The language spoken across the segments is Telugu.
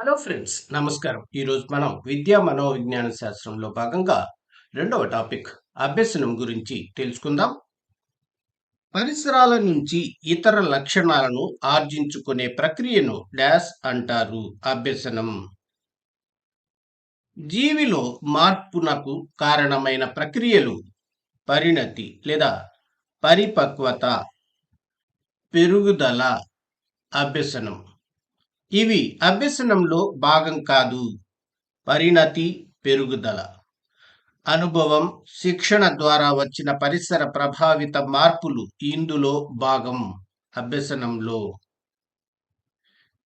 హలో ఫ్రెండ్స్ నమస్కారం. ఈరోజు మనం విద్యా మనోవిజ్ఞాన శాస్త్రంలో భాగంగా రెండవ టాపిక్ అభ్యసనం గురించి తెలుసుకుందాం. పరిసరాల నుంచి ఇతర లక్షణాలను ఆర్జించుకునే ప్రక్రియను డాష్ అంటారు అభ్యసనం. జీవిలో మార్పునకు కారణమైన ప్రక్రియలు పరిణతి లేదా పరిపక్వత పెరుగుదల అభ్యసనం. ఇవి అభ్యసనంలో భాగం కాదు. పరిణతి పెరుగుదల. అనుభవం శిక్షణ ద్వారా వచ్చిన పరిసర ప్రభావిత మార్పులు ఇందులో భాగం. అభ్యసనంలో.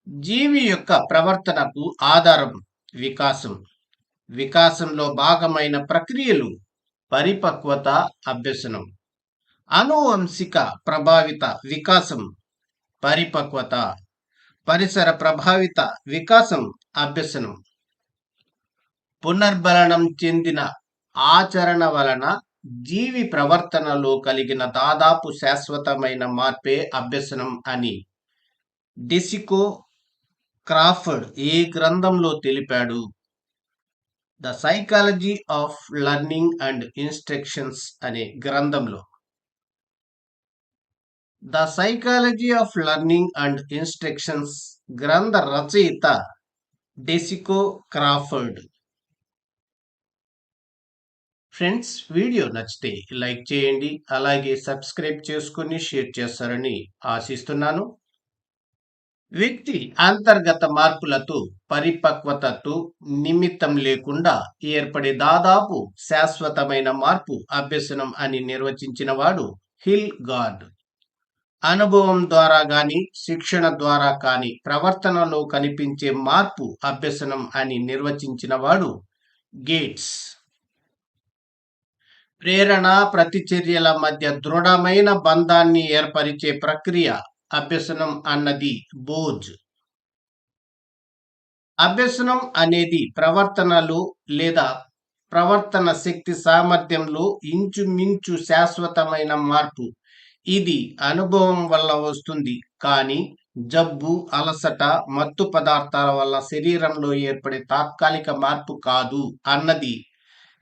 జీవి యొక్క ప్రవర్తనకు ఆధారం వికాసం. వికాసంలో భాగమైన ప్రక్రియలు పరిపక్వత అభ్యసనం. అనువంశిక ప్రభావిత వికాసం పరిపక్వత. పరిసర ప్రభావిత వికాసం అభ్యసనం. పునర్బలనం చెందిన ఆచరణ వలన జీవి ప్రవర్తనలో కలిగిన దాదాపు శాశ్వతమైన మార్పే అభ్యసనం అని డిసికో క్రాఫర్డ్ ఏ గ్రంథంలో తెలిపాడు. The psychology of learning and instructions అనే గ్రంథంలో. The psychology of learning and instructions గ్రంథ రచయిత డెసికో క్రాఫర్డ్ ఫ్రెండ్స్ వీడియో నచ్చితే లైక్ చేయండి అలాగే సబ్స్క్రైబ్ చేసుకుని షేర్ చేస్తారని ఆశిస్తున్నాను. వ్యక్తి అంతర్గత మార్పులతో పరిపక్వతతో నిమిత్తం లేకుండా ఏర్పడే దాదాపు శాశ్వతమైన మార్పు అభ్యసనం అని నిర్వచించిన వాడు హిల్ గార్డ్ అనుభవం ద్వారా గాని శిక్షణ ద్వారా కాని ప్రవర్తనలో కనిపించే మార్పు అభ్యసనం అని నిర్వచించిన వాడు గేట్స్. ప్రేరణ ప్రతిచర్యల మధ్య దృఢమైన బంధాన్ని ఏర్పరిచే ప్రక్రియ అభ్యసనం అన్నది బోజ్. అభ్యసనం అనేది ప్రవర్తనలు లేదా ప్రవర్తన శక్తి సామర్థ్యంలో ఇంచుమించు శాశ్వతమైన మార్పు. ఇది అనుభవం వల్ల వస్తుంది. కానీ జబ్బు అలసట మత్తు పదార్థాల వల్ల శరీరంలో ఏర్పడే తాత్కాలిక మార్పు కాదు అన్నది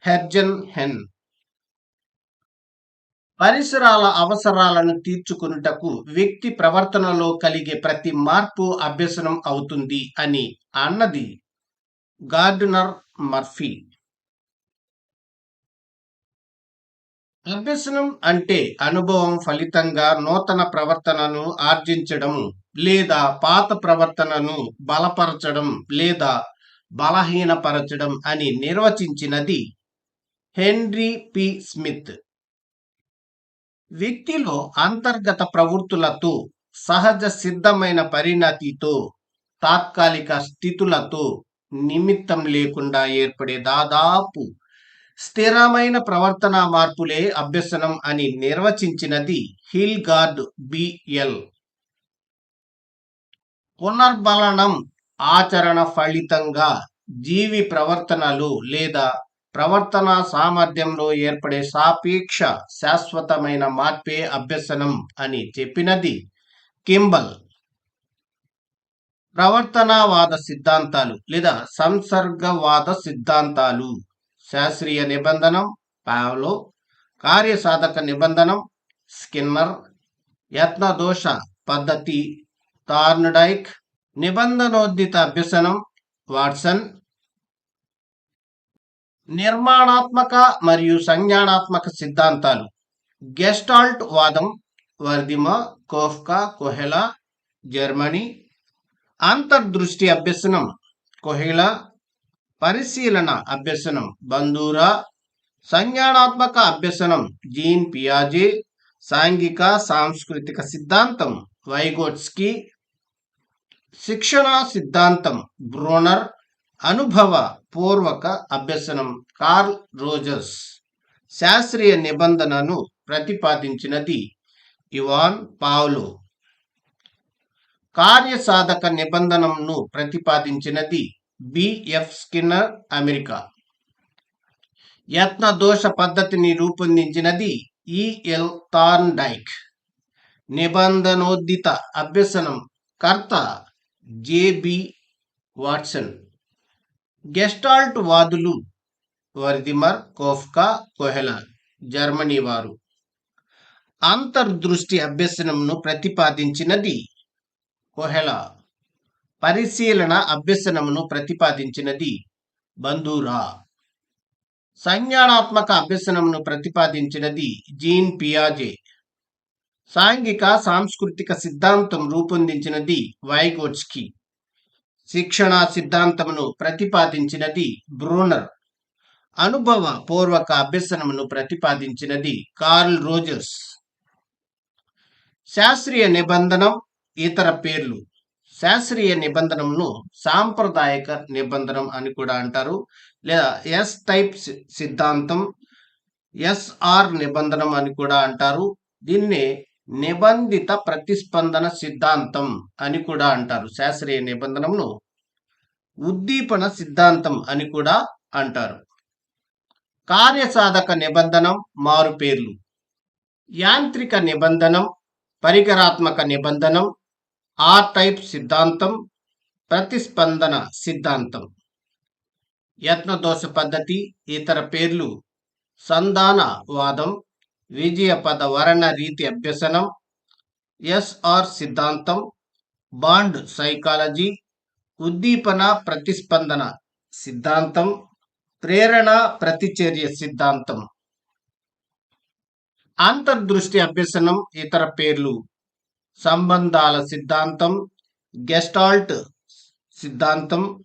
హెర్జన్ హెన్. పరిసరాల అవసరాలను తీర్చుకున్నటకు వ్యక్తి ప్రవర్తనలో కలిగే ప్రతి మార్పు అభ్యసనం అవుతుంది అని అన్నది గార్డునర్ మర్ఫీ. అభ్యసనం అంటే అనుభవం ఫలితంగా నూతన ప్రవర్తనను ఆర్జించడం లేదా పాత ప్రవర్తనను బలపరచడం లేదా బలహీనపరచడం అని నిర్వచించినది హెన్రీ పి. స్మిత్. వ్యక్తిలో అంతర్గత ప్రవృత్తులతో సహజ సిద్ధమైన పరిణతితో తాత్కాలిక స్థితులతో నిమిత్తం లేకుండా ఏర్పడే దాదాపు స్థిరమైన ప్రవర్తన మార్పులే అభ్యసనం అని నిర్వచించినది హిల్ గార్డ్ బిఎల్ పునర్బలనం ఆచరణ ఫలితంగా జీవి ప్రవర్తనలు లేదా ప్రవర్తన సామర్థ్యంలో ఏర్పడే సాపేక్ష శాశ్వతమైన మార్పే అభ్యసనం అని చెప్పినది కింబల్. ప్రవర్తనవాద సిద్ధాంతాలు లేదా సంసర్గవాద సిద్ధాంతాలు. శాస్త్రీయ నిబంధనం పావ్లో కార్యసాధక నిబంధనం స్కిన్నర్ యత్నదోష పద్ధతి తార్నడైక్ నిబంధనోద్దిత అభ్యసనం వాట్సన్. నిర్మాణాత్మక మరియు సంజ్ఞానాత్మక సిద్ధాంతాలు. గెస్టాల్ట్ వాదం వర్దిమ కోఫ్కా కొహెలా జర్మనీ. అంతర్దృష్టి అభ్యసనం కొహెలా పరిశీలన అభ్యసనం. బంధూరా సంజ్ఞానాత్మక అభ్యసనం. జీన్ పియాజే. సాంఘిక సాంస్కృతిక సిద్ధాంతం. వైగోట్స్కి శిక్షణ సిద్ధాంతం. బ్రోనర్ అనుభవ పూర్వక అభ్యసనం. Carl Rogers. శాస్త్రీయ నిబంధనను ప్రతిపాదించినది. Ivan Pavlov. కార్యసాధక నిబంధనను ప్రతిపాదించినది. బిఎఫ్ స్కిన్నర్ అమెరికా యత్న దోష పద్ధతిని రూపొందించినది ఈఎల్ థార్న్ డైక్ నిబంధనోద్దిత అభ్యసనం కర్త జేబి వాట్సన్ గెస్టాల్ట్ వాదులు వర్దిమర్ కోఫ్కా కోహెలా జర్మనీ వారు. అంతర్దృష్టి అభ్యసనంను ప్రతిపాదించినది కోహెలా. పరిశీలన అభ్యసనమును ప్రతిపాదించినది. బంధురా. సంజ్ఞానాత్మక అభ్యసనమును ప్రతిపాదించినది జీన్ పియాజే. సాంఘిక సాంస్కృతిక సిద్ధాంతం రూపొందించినది వైగోట్స్కి. శిక్షణ సిద్ధాంతమును ప్రతిపాదించినది బ్రూనర్. అనుభవ పూర్వక అభ్యసనమును ప్రతిపాదించినది కార్ల్ రోజర్స్. శాస్త్రీయ నిబంధనం ఇతర పేర్లు. శాస్త్రీయ నిబంధనను సాంప్రదాయక నిబంధనం అని కూడా అంటారు. లేదా ఎస్ టైప్ సి- సిద్ధాంతం ఎస్ఆర్ నిబంధనం అని కూడా అంటారు. దీన్ని నిబంధిత ప్రతిస్పందన సిద్ధాంతం అని కూడా అంటారు. శాస్త్రీయ నిబంధనను ఉద్దీపన సిద్ధాంతం అని కూడా అంటారు. కార్యసాధక నిబంధనం మారు పేర్లు యాంత్రిక నిబంధనం పరికరాత్మక నిబంధనం ఆర్ టైప్ సిద్ధాంతం ప్రతిస్పందన సిద్ధాంతం. యత్నదోష పద్ధతి ఇతర పేర్లు సంధాన వాదం విజయ పద వర్ణ రీతి అభ్యసనం ఎస్ఆర్ సిద్ధాంతం బాండ్ సైకాలజీ ఉద్దీపన ప్రతిస్పందన సిద్ధాంతం ప్రేరణ ప్రతిచర్య సిద్ధాంతం. అంతర్దృష్టి అభ్యసనం ఇతర పేర్లు సంబంధాల సిద్ధాంతం గెస్టాల్ట్ సిద్ధాంతం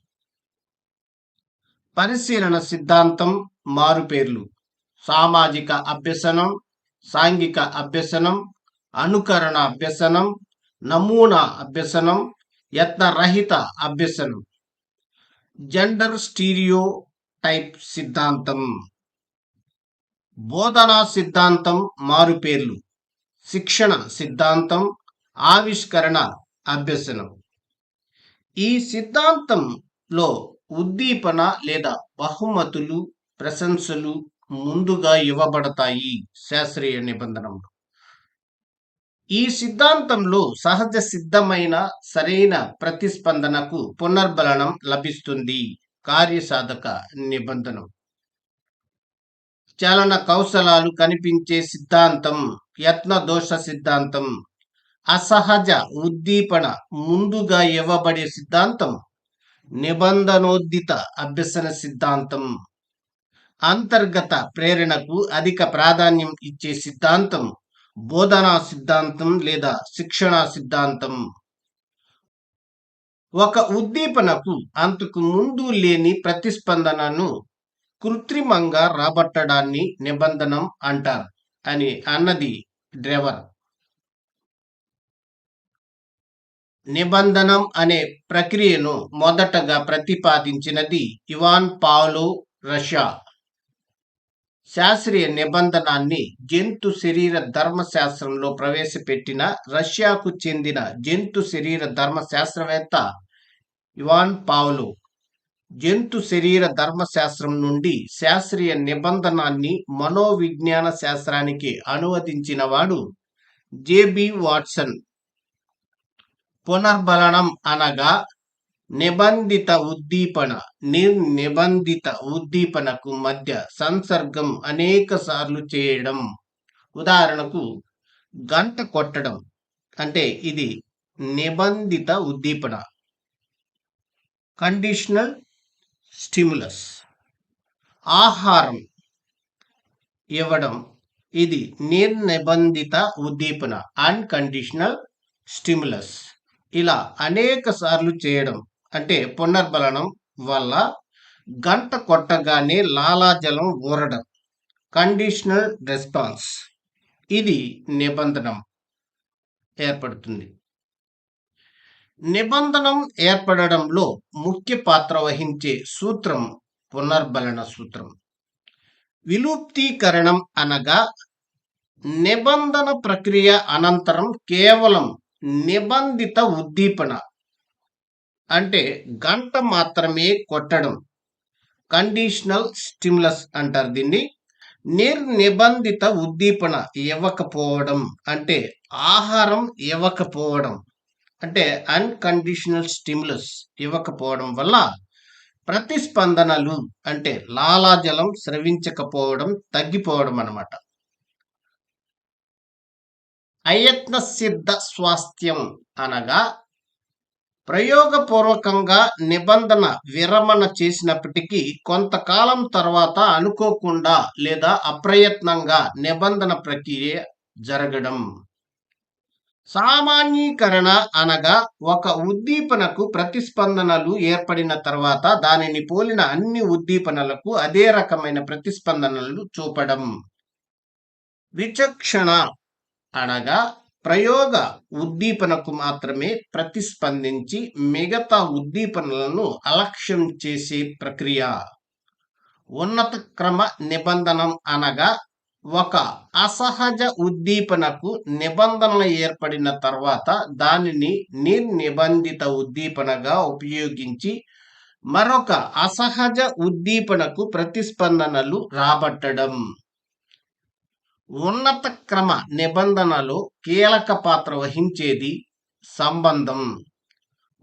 పరిశీలన సిద్ధాంతం మారుపేర్లు. సామాజిక అభ్యసనం సాంఘిక అభ్యసనం అనుకరణ అభ్యసనం నమూనా అభ్యసనం యత్నరహిత అభ్యసనం. జెండర్ స్టీరియో టైప్ సిద్ధాంతం. బోధనా సిద్ధాంతం మారుపేర్లు. శిక్షణ సిద్ధాంతం ఆవిష్కరణ అభ్యసనం. ఈ సిద్ధాంతంలో ఉద్దీపన లేదా బహుమతులు ప్రశంసలు ముందుగా ఇవ్వబడతాయి శాస్త్రీయ నిబంధనలు. ఈ సిద్ధాంతంలో సహజ సిద్ధమైన సరైన ప్రతిస్పందనకు పునర్బలనం లభిస్తుంది కార్యసాధక నిబంధనం. చలన కౌశలాలు కనిపించే సిద్ధాంతం యత్న దోష సిద్ధాంతం అసహజ ఉద్దీపన ముందుగా ఇవ్వబడే సిద్ధాంతం నిబంధనోద్దిత అభ్యసన సిద్ధాంతం. అంతర్గత ప్రేరణకు అధిక ప్రాధాన్యం ఇచ్చే సిద్ధాంతం బోధనా సిద్ధాంతం లేదా శిక్షణా సిద్ధాంతం. ఒక ఉద్దీపనకు అంతకు ముందు లేని ప్రతిస్పందనను కృత్రిమంగా రాబట్టడాన్ని నిబంధనం అంటారు అని అన్నది డ్రైవర్. నిబంధనం అనే ప్రక్రియను మొదటగా ప్రతిపాదించినది ఇవాన్ పావ్లో రష్యా. శాస్త్రీయ నిబంధనాన్ని జంతు శరీర ధర్మశాస్త్రంలో ప్రవేశపెట్టిన రష్యాకు చెందిన జంతు శరీర ధర్మశాస్త్రవేత్త ఇవాన్ పావ్లో. జంతు శరీర ధర్మశాస్త్రం నుండి శాస్త్రీయ నిబంధనాన్ని మనోవిజ్ఞాన శాస్త్రానికి అనువదించిన వాడు జేబి వాట్సన్. పునర్బలనం అనగా నిబంధిత ఉద్దీపన నిర్నిబంధిత ఉద్దీపనకు మధ్య సంసర్గం అనేక సార్లు చేయడం. ఉదాహరణకు గంట కొట్టడం అంటే ఇది నిబంధిత ఉద్దీపన. Conditional stimulus. ఆహారం ఇవ్వడం ఇది నిర్నిబంధిత ఉద్దీపన అన్కండిషనల్ స్టిములస్. ఇలా అనేక సార్లు చేయడం అంటే పునర్బలనం వల్ల గంట కొట్టగానే లాలాజలం ఊరడం కండిషనల్ రెస్పాన్స్ ఇది నిబంధనం ఏర్పడుతుంది. నిబంధనం ఏర్పడడంలో ముఖ్య పాత్ర వహించే సూత్రం పునర్బలన సూత్రం. విలుప్తీకరణం అనగా నిబంధన ప్రక్రియ అనంతరం కేవలం నిబంధిత ఉద్దీపన అంటే గంట మాత్రమే కొట్టడం. కండిషనల్ స్టిమ్లస్ అంటారు దీన్ని. నిర్నిబంధిత ఉద్దీపన ఇవ్వకపోవడం అంటే ఆహారం ఇవ్వకపోవడం. అంటే అన్కండిషనల్ స్టిమ్యులస్ ఇవ్వకపోవడం వల్ల ప్రతిస్పందనలు అంటే లాలాజలం స్రవించకపోవడం తగ్గిపోవడం అన్నమాట. అయత్న సిద్ధ స్వాస్థ్యం అనగా ప్రయోగపూర్వకంగా నిబంధన విరమణ చేసినప్పటికీ కొంతకాలం తర్వాత అనుకోకుండా లేదా అప్రయత్నంగా నిబంధన ప్రక్రియ జరగడం. సామాన్యీకరణ అనగా ఒక ఉద్దీపనకు ప్రతిస్పందనలు ఏర్పడిన తర్వాత దానిని పోలిన అన్ని ఉద్దీపనలకు అదే రకమైన ప్రతిస్పందనలు చూపడం. విచక్షణ అనగా ప్రయోగ ఉద్దీపనకు మాత్రమే ప్రతిస్పందించి మిగతా ఉద్దీపనలను అలక్ష్యం చేసే ప్రక్రియ. ఉన్నత క్రమ నిబంధనం అనగా ఒక అసహజ ఉద్దీపనకు నిబంధనలు ఏర్పడిన తర్వాత దానిని నిర్నిబంధిత ఉద్దీపనగా ఉపయోగించి మరొక అసహజ ఉద్దీపనకు ప్రతిస్పందనలు రాబట్టడం. ఉన్నత క్రమ నిబంధనలో కీలక పాత్ర వహించేది సంబంధం.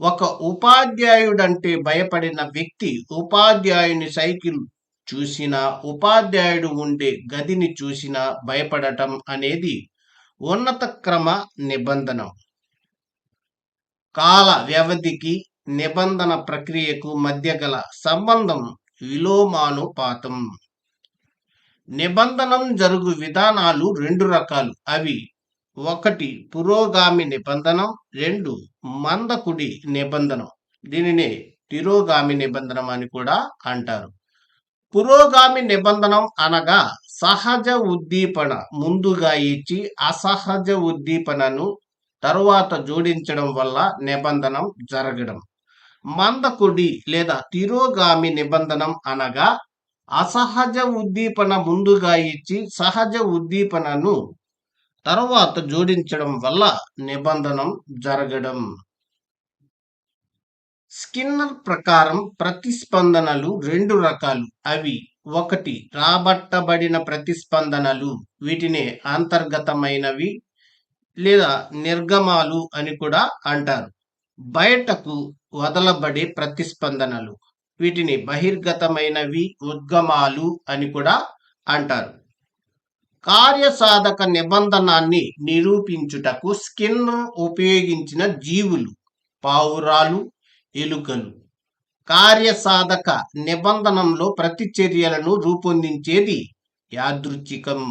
ఒక ఉపాధ్యాయుడంటే భయపడిన వ్యక్తి ఉపాధ్యాయుని సైకిల్ చూసిన ఉపాధ్యాయుడు ఉండే గదిని చూసిన భయపడటం అనేది ఉన్నత క్రమ నిబంధన. కాల వ్యవధికి నిబంధన ప్రక్రియకు మధ్య గల సంబంధం విలోమానుపాతం. నిబంధనం జరుగు విధానాలు రెండు రకాలు. అవి ఒకటి పురోగామి నిబంధనం రెండు మందకుడి నిబంధనం. దీనిని తిరోగామి నిబంధనం అని కూడా అంటారు. పురోగామి నిబంధనం అనగా సహజ ఉద్దీపన ముందుగా ఇచ్చి అసహజ ఉద్దీపనను తరువాత జోడించడం వల్ల నిబంధనం జరగడం. మందకుడి లేదా తిరోగామి నిబంధనం అనగా అసహజ ఉద్దీపన ముందుగా ఇచ్చి సహజ ఉద్దీపనను తరువాత జోడించడం వల్ల నిబంధనం జరగడం. స్కిన్నర్ ప్రకారం ప్రతిస్పందనలు రెండు రకాలు. అవి ఒకటి రాబట్టబడిన ప్రతిస్పందనలు వీటిని అంతర్గతమైనవి లేదా నిర్గమాలు అని కూడా అంటారు. బయటకు వదలబడే ప్రతిస్పందనలు. వీటిని బహిర్గతమైనవి ఉద్గమాలు అని కూడా అంటారు. కార్యసాధక నిబంధనాన్ని నిరూపించుటకు స్కిన్ ఉపయోగించిన జీవులు పావురాలు ఎలుకలు. కార్యసాధక నిబంధనంలో ప్రతిచర్యలను రూపొందించేది యాదృచ్ఛికం.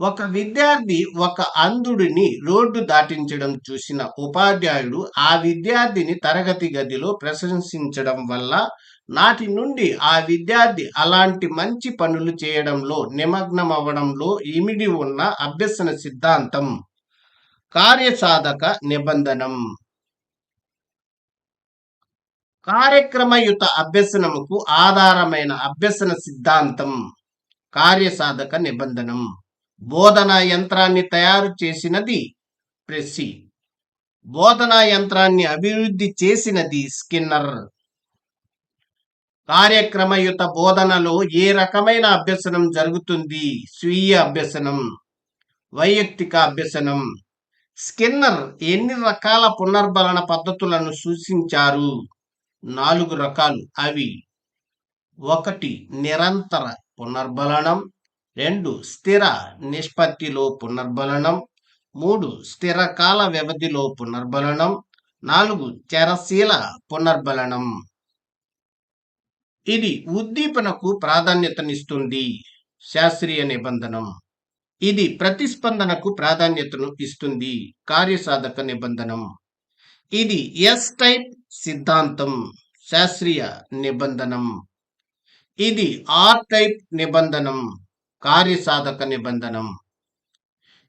ఒక విద్యార్థి ఒక అంధుడిని రోడ్డు దాటించడం చూసిన ఉపాధ్యాయుడు ఆ విద్యార్థిని తరగతి గదిలో ప్రశంసించడం వల్ల నాటి నుండి ఆ విద్యార్థి అలాంటి మంచి పనులు చేయడంలో నిమగ్నమవడంలో ఇమిడి ఉన్న అభ్యసన సిద్ధాంతం. కార్యసాధక నిబంధనం. కార్యక్రమయుత అభ్యసనముకు ఆధారమైన అభ్యసన సిద్ధాంతం. కార్యసాధక నిబంధనం. బోధనా యంత్రాన్ని తయారు చేసినది ప్రెస్సీ. బోధనా యంత్రాన్ని అభివృద్ధి చేసినది స్కిన్నర్. కార్యక్రమయుత బోధనలో ఏ రకమైన అభ్యసనం జరుగుతుంది? స్వీయ అభ్యసనం వైయక్తిక అభ్యసనం. స్కిన్నర్ ఎన్ని రకాల పునర్బలన పద్ధతులను సూచించారు? నాలుగు రకాలు అవి. ఒకటి నిరంతర పునర్బలనం రెండు స్థిర నిష్పత్తిలో పునర్బలనం. మూడు స్థిర కాల వ్యవధిలో పునర్బలనం. నాలుగు చరశీల పునర్బలనం. ఇది ఉద్దీపనకు ప్రాధాన్యతనిస్తుంది. శాస్త్రీయ నిబంధనం. ఇది ప్రతిస్పందనకు ప్రాధాన్యతను ఇస్తుంది. కార్యసాధక నిబంధనం. ఇది ఎస్ టైప్ సిద్ధాంతం. శాస్త్రీయ నిబంధనం. ఇది ఆర్ టైప్ నిబంధనం. కార్యసాధక నిబంధనం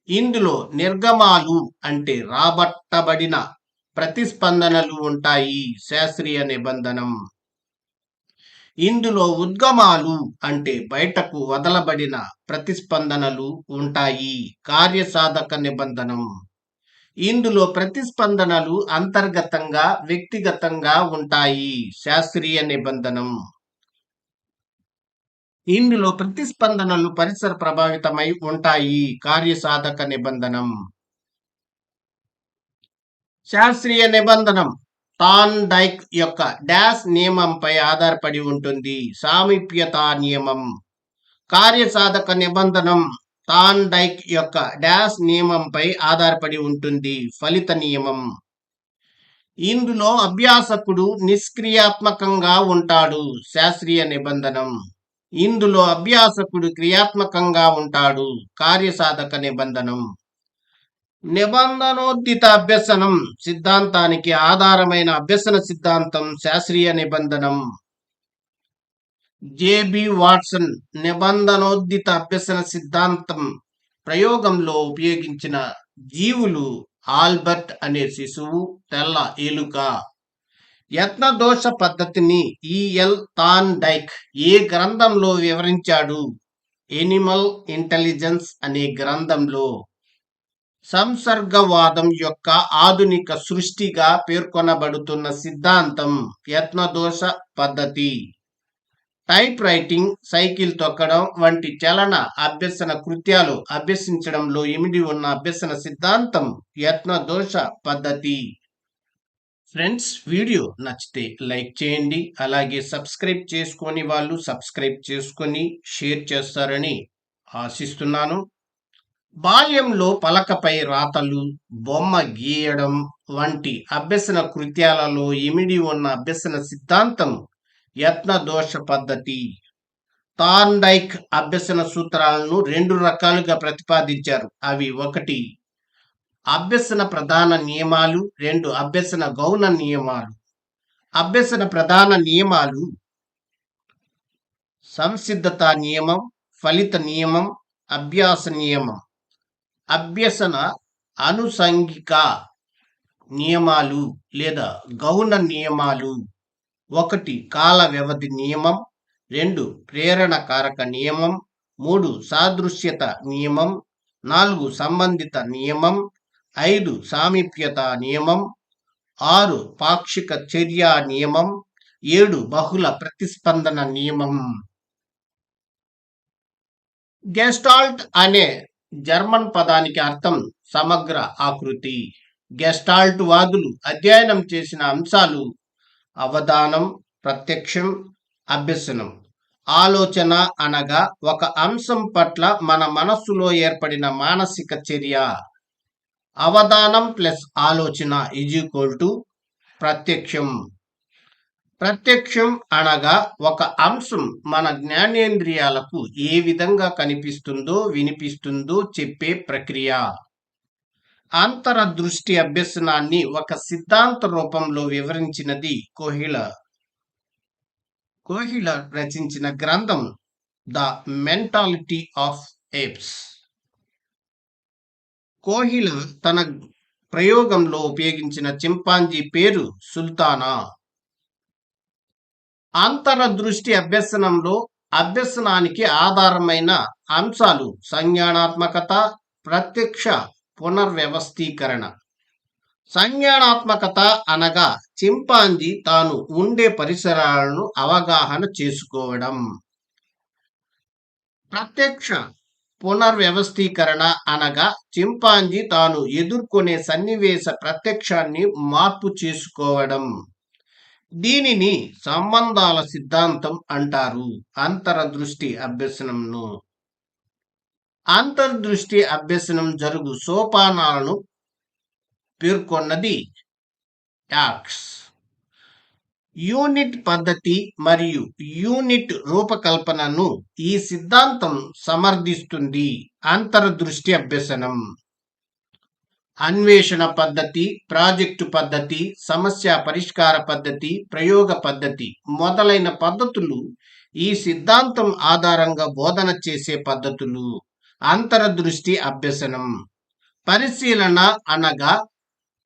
ఇందులో నిర్గమాలు అంటే రాబట్టబడిన ప్రతిస్పందనలు ఉంటాయి శాస్త్రీయ నిబంధనం. ఇందులో ఉద్గమాలు అంటే బయటకు వదలబడిన ప్రతిస్పందనలు ఉంటాయి కార్యసాధక నిబంధనం ఇందులో ప్రతిస్పందనలు అంతర్గతంగా వ్యక్తిగతంగా ఉంటాయి శాస్త్రీయ నిబంధనం. ఇందులో ప్రతిస్పందనలు పరిసర ప్రభావితమై ఉంటాయి. కార్యసాధక నిబంధనం. శాస్త్రీయ నిబంధనం. టాన్ డైక్ యొక్క డాష్ నియమంపై ఆధారపడి ఉంటుంది. సామీప్యత నియమం. కార్యసాధక నిబంధనం. టాన్ డైక్ యొక్క డాష్ నియమంపై ఆధారపడి ఉంటుంది. ఫలిత నియమం. ఇందులో అభ్యాసకుడు నిష్క్రియాత్మకంగా ఉంటాడు. శాస్త్రీయ నిబంధనం. ఇందులో అభ్యాసకుడు క్రియాత్మకంగా ఉంటాడు. కార్యసాధక నిబంధనం. నిబంధనోద్దిత అభ్యసనం. సిద్ధాంతానికి ఆధారమైన అభ్యసన సిద్ధాంతం శాస్త్రీయ నిబంధనం. జేబి వాట్సన్ నిబంధనోద్దిత అభ్యసన సిద్ధాంతం ప్రయోగంలో ఉపయోగించిన జీవులు ఆల్బర్ట్ అనే శిశువు తెల్ల ఎలుక. యత్నదోష పద్ధతిని ఈఎల్ తాన్ డైక్ ఏ గ్రంథంలో వివరించాడు? ఎనిమల్ ఇంటెలిజెన్స్ అనే గ్రంథంలో. సంసర్గవాదం యొక్క ఆధునిక సృష్టిగా పేర్కొనబడుతున్న సిద్ధాంతం యత్నదోష పద్ధతి టైప్ రైటింగ్ సైకిల్ తొక్కడం వంటి చలన అభ్యసన కృత్యాలు అభ్యసించడంలో ఇమిడి ఉన్న అభ్యసన సిద్ధాంతం యత్నదోష పద్ధతి ఫ్రెండ్స్ వీడియో నచ్చితే లైక్ చేయండి అలాగే సబ్స్క్రైబ్ చేసుకొని వాళ్ళు సబ్స్క్రైబ్ చేసుకొని షేర్ చేస్తారని ఆశిస్తున్నాను. బాల్యంలో పలకపై రాతలు బొమ్మ గీయడం వంటి అభ్యసన కృత్యాలలో ఇమిడి ఉన్న అభ్యసన సిద్ధాంతం యత్న దోష పద్ధతి. తాండైక్ అభ్యసన సూత్రాలను రెండు రకాలుగా ప్రతిపాదించారు. అవి ఒకటి అభ్యసన ప్రధాన నియమాలు రెండు అభ్యసన గౌణ నియమాలు. అభ్యసన ప్రధాన నియమాలు సంసిద్ధత నియమం ఫలిత నియమం అభ్యాస నియమం. అభ్యసన అనుసంగిక నియమాలు లేదా గౌణ నియమాలు. ఒకటి కాల వ్యవధి నియమం. రెండు ప్రేరణ కారక నియమం. మూడు సాదృశ్యత నియమం. నాలుగు సంబంధిత నియమం. ఐదు సామీప్యత నియమం ఆరు పాక్షిక చర్య నియమం ఏడు బహుళ ప్రతిస్పందన నియమం. గెస్టాల్ట్ అనే జర్మన్ పదానికి అర్థం సమగ్ర ఆకృతి. గెస్టాల్ట్ వాదులు అధ్యయనం చేసిన అంశాలు అవధానం ప్రత్యక్షం అభ్యసనం. ఆలోచన అనగా ఒక అంశం పట్ల మన మనస్సులో ఏర్పడిన మానసిక చర్య. అవధానం ప్లస్ ఆలోచన ఈజ్ ఈక్వల్ టు ప్రత్యక్షం. ప్రత్యక్షం అనగా ఒక అంశం మన జ్ఞానేంద్రియాలకు ఏ విధంగా కనిపిస్తుందో వినిపిస్తుందో చెప్పే ప్రక్రియ. అంతర దృష్టి అభ్యసనాన్ని ఒక సిద్ధాంత రూపంలో వివరించినది కోహిల. కోహిల రచించిన గ్రంథం the mentality of apes Kohler తన ప్రయోగంలో ఉపయోగించిన చింపాంజీ పేరు సుల్తానా. అంతర దృష్టి అభ్యసనంలో అభ్యసనానికి ఆధారమైన అంశాలు సంజ్ఞానాత్మకత ప్రత్యక్ష పునర్వ్యవస్థీకరణ. సంజ్ఞానాత్మకత అనగా చింపాంజీ తాను ఉండే పరిసరాలను అవగాహన చేసుకోవడం. ప్రత్యక్ష పునర్వ్యవస్థీకరణ అనగా చింపాంజీ తాను ఎదుర్కొనే సన్నివేశ ప్రత్యక్షాన్ని మార్పు చేసుకోవడం. దీనిని సంబంధాల సిద్ధాంతం అంటారు. అంతరదృష్టి అభ్యసనంను. అంతర్దృష్టి అభ్యసనం జరుగు సోపానాలను పేర్కొన్నది. యాక్స్. యూనిట్ పద్ధతి మరియు యూనిట్ రూపకల్పనను ఈ సిద్ధాంతం సమర్థిస్తుంది. అంతర్దృష్టి అభ్యసనం. అన్వేషణ పద్ధతి ప్రాజెక్టు పద్ధతి సమస్య పరిష్కార పద్ధతి ప్రయోగ పద్ధతి మొదలైన పద్ధతులు ఈ సిద్ధాంతం ఆధారంగా బోధన చేసే పద్ధతులు. అంతరదృష్టి అభ్యసనం. పరిశీలన అనగా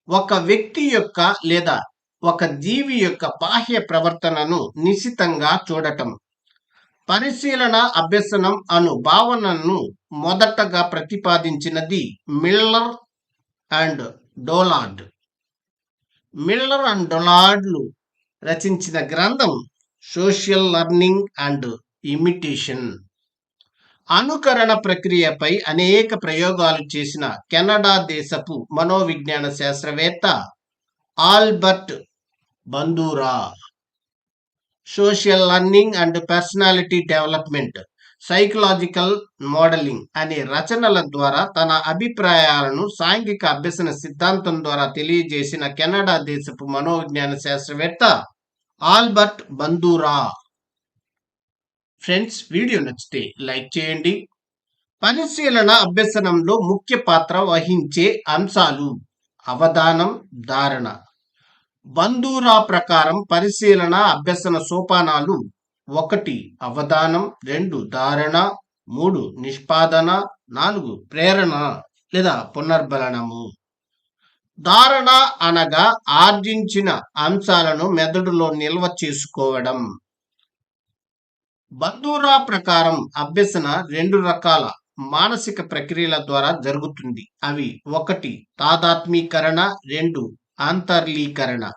ఒక వ్యక్తి యొక్క లేదా ఒక జీవి యొక్క బాహ్య ప్రవర్తనను నిశితంగా చూడటం. పరిశీలన అభ్యసనం అను భావనను మొదటగా ప్రతిపాదించినది Miller and Dollard. Miller and డొలార్డ్లు రచించిన గ్రంథం సోషల్ లర్నింగ్ అండ్ ఇమిటేషన్. అనుకరణ ప్రక్రియపై అనేక ప్రయోగాలు చేసిన కెనడా దేశపు మనోవిజ్ఞాన శాస్త్రవేత్త Albert Bandura social learning and personality development psychological modelling అనే రచనల ద్వారా తన అభిప్రాయాలను సాంఘిక అభ్యసన సిద్ధాంతం ద్వారా తెలియజేసిన కెనడా దేశపు మనోవిజ్ఞాన శాస్త్రవేత్త ఆల్బర్ట్ బంధూరా ఫ్రెండ్స్ వీడియో నచ్చితే లైక్ చేయండి. పరిశీలన అభ్యసనంలో ముఖ్య పాత్ర వహించే అంశాలు అవధానం ధారణ. బంధూరా ప్రకారం పరిశీలన అభ్యసన సోపానాలు ఒకటి అవధానం రెండు ధారణ మూడు నిష్పాదన నాలుగు ప్రేరణ లేదా పునర్బలనము. ధారణ అనగా ఆర్జించిన అంశాలను మెదడులో నిల్వ చేసుకోవడం. బంధూరా ప్రకారం అభ్యసన రెండు రకాల మానసిక ప్రక్రియల ద్వారా జరుగుతుంది. అవి ఒకటి తాదాత్మీకరణ రెండు అంతర్లీకరణ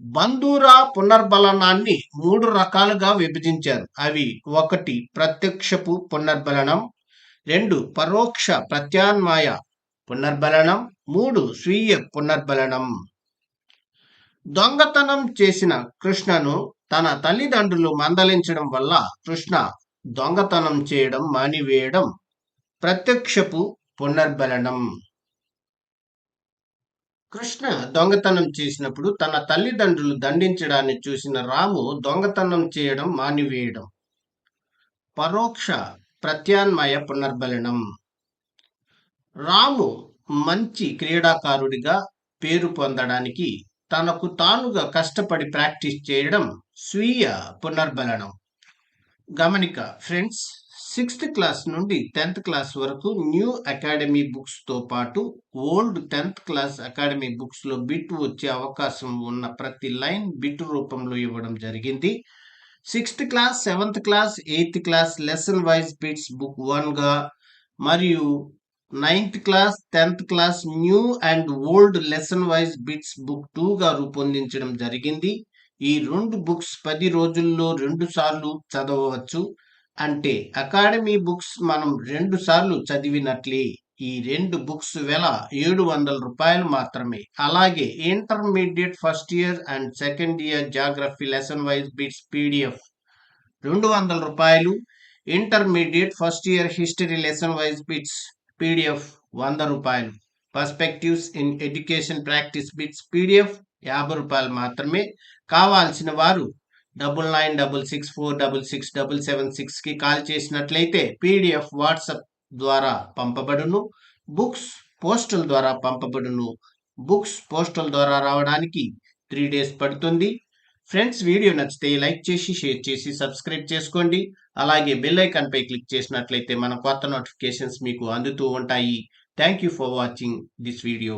బంధురా పునర్బలనాన్ని మూడు రకాలుగా విభజించారు. అవి ఒకటి ప్రత్యక్షపు పునర్బలనం. రెండు పరోక్ష ప్రత్యామ్నాయ పునర్బలనం. మూడు స్వీయ పునర్బలనం. దొంగతనం చేసిన కృష్ణను తన తల్లిదండ్రులు మందలించడం వల్ల కృష్ణ దొంగతనం చేయడం మానివేయడం. ప్రత్యక్షపు పునర్బలనం. కృష్ణ దొంగతనం చేసినప్పుడు తన తల్లిదండ్రులు దండించడాన్ని చూసిన రాము దొంగతనం చేయడం మానివేయడం. పరోక్ష ప్రత్యామ్నాయ పునర్బలనం. రాము మంచి క్రీడాకారుడిగా పేరు పొందడానికి తనకు తానుగా కష్టపడి ప్రాక్టీస్ చేయడం స్వీయ పునర్బలనం. గమనిక ఫ్రెండ్స్ సిక్స్త్ క్లాస్ నుండి టెన్త్ క్లాస్ వరకు న్యూ అకాడమీ బుక్స్తో పాటు ఓల్డ్ టెన్త్ క్లాస్ అకాడమీ బుక్స్లో బిట్ వచ్చే అవకాశం ఉన్న ప్రతి లైన్ బిట్ రూపంలో ఇవ్వడం జరిగింది. Sixth class seventh class eighth class lesson wise bits book వన్గా మరియు ninth class tenth class new and old lesson wise bits book టూగా రూపొందించడం జరిగింది. ఈ రెండు బుక్స్ పది రోజుల్లో రెండు సార్లు చదవవచ్చు. అంటే అకాడమీ బుక్స్ మనం రెండు సార్లు చదివినట్లే ఈ రెండు బుక్స్ వెల ఏడు వందల రూపాయలు మాత్రమే. అలాగే intermediate first year and second year geography lesson wise bits PDF రెండు వందల రూపాయలు intermediate first year history lesson wise bits PDF వంద రూపాయలు. Perspectives in education practice bits PDF యాభై రూపాయలు మాత్రమే. కావాల్సిన వారు double nine double six four double six double seven సిక్స్కి కాల్ చేసినట్లయితే పీడిఎఫ్ వాట్సాప్ ద్వారా పంపబడును. బుక్స్ పోస్టల్ ద్వారా పంపబడును. బుక్స్ పోస్టల్ ద్వారా రావడానికి త్రీ డేస్ పడుతుంది. ఫ్రెండ్స్ వీడియో నచ్చితే లైక్ చేసి షేర్ చేసి సబ్స్క్రైబ్ చేసుకోండి. అలాగే బెల్ ఐకాన్పై క్లిక్ చేసినట్లయితే మన కొత్త నోటిఫికేషన్స్ మీకు అందుతూ ఉంటాయి. Thank you for watching this video.